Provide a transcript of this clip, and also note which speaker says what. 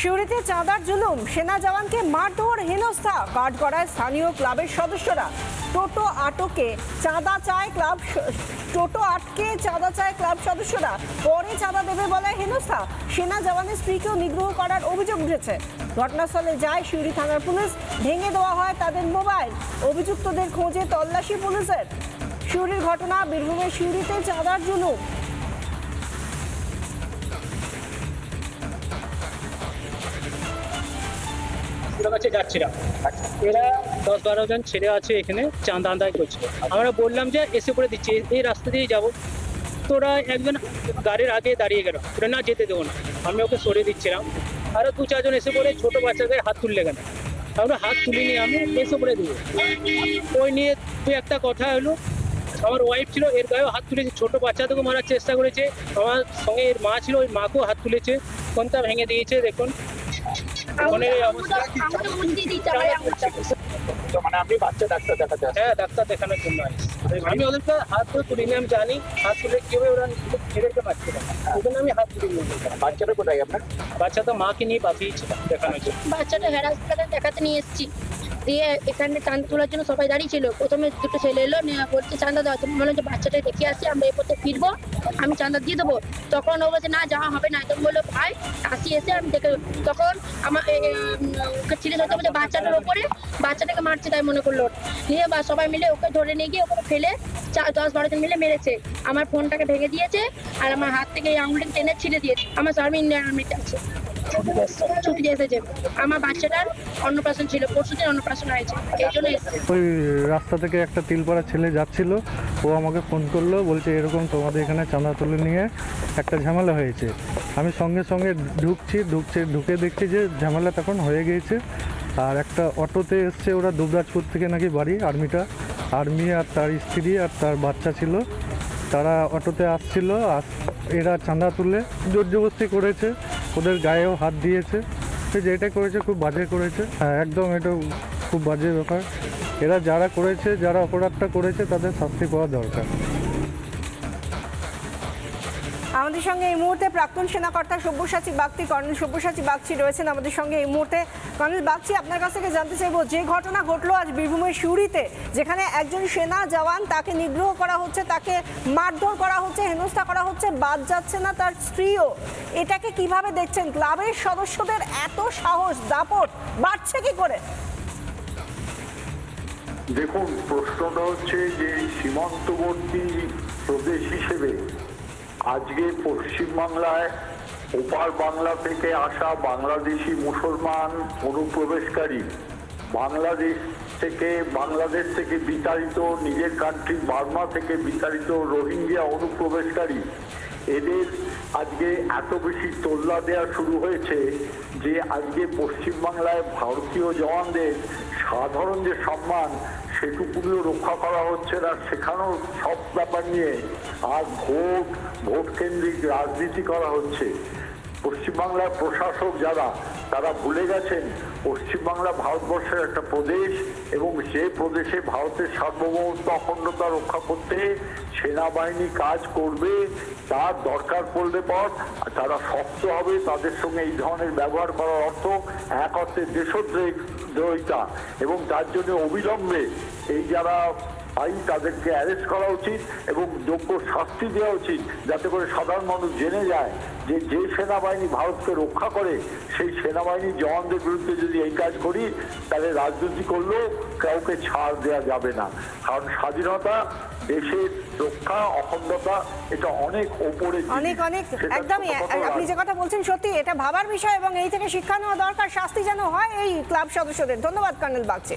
Speaker 1: সিউড়িতে চাঁদার জুলুম, সেনা জওয়ানকে মারধর, হেনস্থা। কাঠগড়ায় স্থানীয় ক্লাবের সদস্যরা টোটো আটকে চাঁদা চায় ক্লাব টোটো আটকে চাঁদা চায় ক্লাব সদস্যরা। পরে চাঁদা দেবে বলে হেনস্থা। সেনা জওয়ানের স্ত্রীকেও নিগ্রহ করার অভিযোগ উঠেছে। ঘটনাস্থলে যায় সিউড়ি থানার পুলিশ। ভেঙে দেওয়া হয় তাদের মোবাইল। অভিযুক্তদের খোঁজে তল্লাশি পুলিশের। সিউড়ির ঘটনা বীরভূমের সিউড়িতে চাঁদার জুলুম।
Speaker 2: ওদের কাছে যাচ্ছিলাম। এরা দশ বারো জন ছেলে আছে এখানে, চাঁদা আদায় করছিল আমরা বললাম যে এসে পড়ে দিচ্ছি, এই- রাস্তা দিয়ে যাব। তোরা একজন গাড়ির আগে দাঁড়িয়ে গেল ওরা না, যেতে দেবো না। আমি ওকে সরিয়ে দিচ্ছিলাম। আরও দু চারজন এসে পড়ে ছোটো বাচ্চাদের হাত তুললে কেন? আমরা হাত তুলিনি, আমি এসে পড়ে দেবো ওই নিয়ে দু একটা কথা হলো, আমার ওয়াইফ ছিল, এর গায়েও হাত তুলেছে, ছোট বাচ্চাদেরকে মারার চেষ্টা করেছে। আমার সঙ্গে এর মা ছিল, ওই মাকেও হাত তুলেছে কোনটা ভেঙে দিয়েছে, দেখুন।
Speaker 3: মানে আপনি বাচ্চা ডাক্তার দেখাতে
Speaker 2: হ্যাঁ ডাক্তার দেখানোর জন্য আমি ওদেরকে হাত ধরে তুলিনি আমি জানি হাত তুলে কীভাবে ওরা ছেড়েতে পারছে না ওখানে আমি হাত তুলে। নিয়ে
Speaker 3: বাচ্চাটা কোথায় আপনার?
Speaker 2: বাচ্চা তো মাকে নিয়ে পাঠিয়েছিলাম দেখানোর জন্য।
Speaker 4: বাচ্চাটা হেরা দেখাতে নিয়ে এসেছি। দিয়ে এখানে চাঁদা তোলার জন্য সবাই দাঁড়িয়ে ছিল। প্রথমে দুটো ছেলে এলো, নিয়ে বলছে, চাঁদা দেওয়া তুমি বললাম যে বাচ্চাটা দেখে আসি, আমরা এই পথে ফিরবো, আমি চাঁদা দিয়ে দেবো। তখন ও বলছে, না, যাওয়া হবে না। তখন বলল, ভাই, আসি এসে আমি দেখে তখন আমার ওকে ছিঁড়ে ধরতে বলছে, বাচ্চাটার ওপরে, বাচ্চাটাকে মারছে তাই মনে করল। নিয়ে বা সবাই মিলে ওকে ধরে নিয়ে গিয়ে ওকে ফেলে চার দশ বারো জন মিলে মেরেছে। আমার ফোনটাকে ভেঙে দিয়েছে, আর আমার হাত থেকে এই আঙুলটা টেনে ছিঁড়ে দিয়েছে। আমার স্বামী ইন্ডিয়ান আর্মিতে আছে। ছুটি এসেছে। আমার বাচ্চাটার অন্নপ্রাশন ছিল পরশু দিন অন্নপ্রাশন হয়েছে। এই জন্য
Speaker 5: ওই রাস্তা থেকে একটা তিলপাড়া ছেলে যাচ্ছিল, ও আমাকে ফোন করল, বলছে এরকম তোমাদের এখানে চাঁদা তুলে নিয়ে একটা ঝামেলা হয়েছে। আমি সঙ্গে সঙ্গে ঢুকছি, ঢুকছে, ঢুকে দেখছি যে ঝামেলা তখন হয়ে গিয়েছে। আর একটা অটোতে এসছে ওরা দুবরাজপুর থেকে নাকি বাড়ি, আর্মিটা। আর্মি আর তার স্ত্রী আর তার বাচ্চা ছিল। তারা অটোতে আসছিল আর এরা চাঁদা তুলে জোর জবস্তি করেছে। ওদের গায়েও হাত দিয়েছে। সে যেটা করেছে খুব বাজে করেছে। হ্যাঁ একদম এটা খুব বাজে ব্যাপার। এরা যারা করেছে, যারা অপরাধটা করেছে, তাদের শাস্তি পাওয়া দরকার।
Speaker 1: আমাদের সঙ্গে এই মুহূর্তে প্রাক্তন সেনাকর্তা সব্যসাচী বাগচি, কর্নেল সব্যসাচী বাগচি রয়েছেন আমাদের সঙ্গে এই মুহূর্তে। কর্নেল বাগচি, আপনার কাছ থেকে জানতে চাইব, যে ঘটনা ঘটলো আজ বীরভূমের সিউড়িতে, যেখানে একজন সেনা জওয়ান তাকে নিগ্রহ করা হচ্ছে, তাকে মারধর করা হচ্ছে, হেনস্থা করা হচ্ছে, বাদ যাচ্ছে না তার স্ত্রীও। এটাকে কীভাবে দেখছেন? ক্লাবের সদস্যদের এত সাহস, দাপট, বাড়ছে কি করে?
Speaker 6: দেখুন, প্রশ্নটা হচ্ছে যে সীমান্তবর্তী প্রদেশ হিসেবে আজকে পশ্চিমবাংলায়, ওপার বাংলা থেকে আসা বাংলাদেশি মুসলমান অনুপ্রবেশকারী, বাংলাদেশ থেকে বাংলাদেশ থেকে বিতাড়িত, নিজের কান্ট্রি বার্মা থেকে বিতাড়িত রোহিঙ্গিয়া অনুপ্রবেশকারী এদের আজকে এত বেশি তোল্লা দেওয়া শুরু হয়েছে যে আজকে পশ্চিমবাংলায় ভারতীয় জওয়ানদের সাধারণ যে সম্মান সেটুকুগুলো রক্ষা করা হচ্ছে না। সেখানেও সব ব্যাপার নিয়ে আর ভোট ভোট কেন্দ্রিক রাজনীতি করা হচ্ছে। পশ্চিমবাংলার প্রশাসক যারা তারা ভুলে গেছেন, পশ্চিমবাংলা ভারতবর্ষের একটা প্রদেশ এবং সে প্রদেশে ভারতের সার্বভৌমত্ব অখণ্ডতা রক্ষা করতে সেনাবাহিনী কাজ করবে, তার দরকার পড়লে পর তারা শক্ত হবে, তাদের সঙ্গে এই ধরনের ব্যবহার করার অর্থ এক অর্থে দেশদ্রোহিতা এবং তার জন্য অবিলম্বে এই যারা আইন তাদেরকে অ্যারেস্ট করা উচিত এবং যোগ্য শাস্তি দেওয়া উচিত যাতে করে সাধারণ মানুষ জেনে যায় যে যে সেনাবাহিনী ভারতকে রক্ষা করে সেই সেনাবাহিনী জওয়ানদের বিরুদ্ধে যদি এই কাজ করি তাহলে রাজনীতি করলেও কাউকে ছাড় দেওয়া যাবে না। কারণ স্বাধীনতা দেশের রক্ষা অখণ্ডতা এটা অনেক ওপরে
Speaker 1: অনেক অনেক একদমই। আপনি যে কথা বলছেন সত্যি এটা ভাবার বিষয় এবং এই থেকে শিক্ষা নেওয়া দরকার শাস্তি যেন হয় এই ক্লাব সদস্যদের। ধন্যবাদ কর্নেল বাগচি।